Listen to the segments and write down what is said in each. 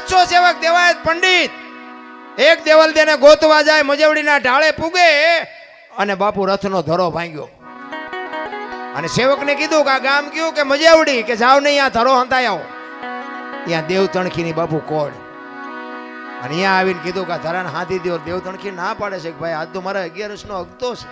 હાથસો સેવક દેવાયત પંડિત. એક દેવલ દેને ગોતવા જાય, મજવડીના ઢાળે પૂગે અને બાપુ રથનો ધરો ભાંગ્યો. અને સેવકને કીધું કે આ ગામ કયું? કે મજેવડી, કે જાવ નહીં આ ધરો હંતાઈ આવો. ત્યાં દેવ તણખીની બાપુ કોડ અને અહીંયા આવીને કીધું કે ધરાને હાથી દો દેવ તણખી ના પાડે છે કે ભાઈ આ તો મારા અગિયારસનો અગતો છે.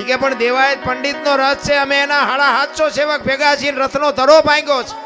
એ કે પણ દેવાયત પંડિતનો રથ છે, અમે એના હાડા હાથસો સેવક ભેગા છીએ રથનો ધરો ભાંગ્યો છે.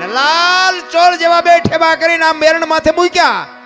લાલ ચોળ જેવા બે ઠેબા કરીને આમ મેરણ માથે મૂક્યા.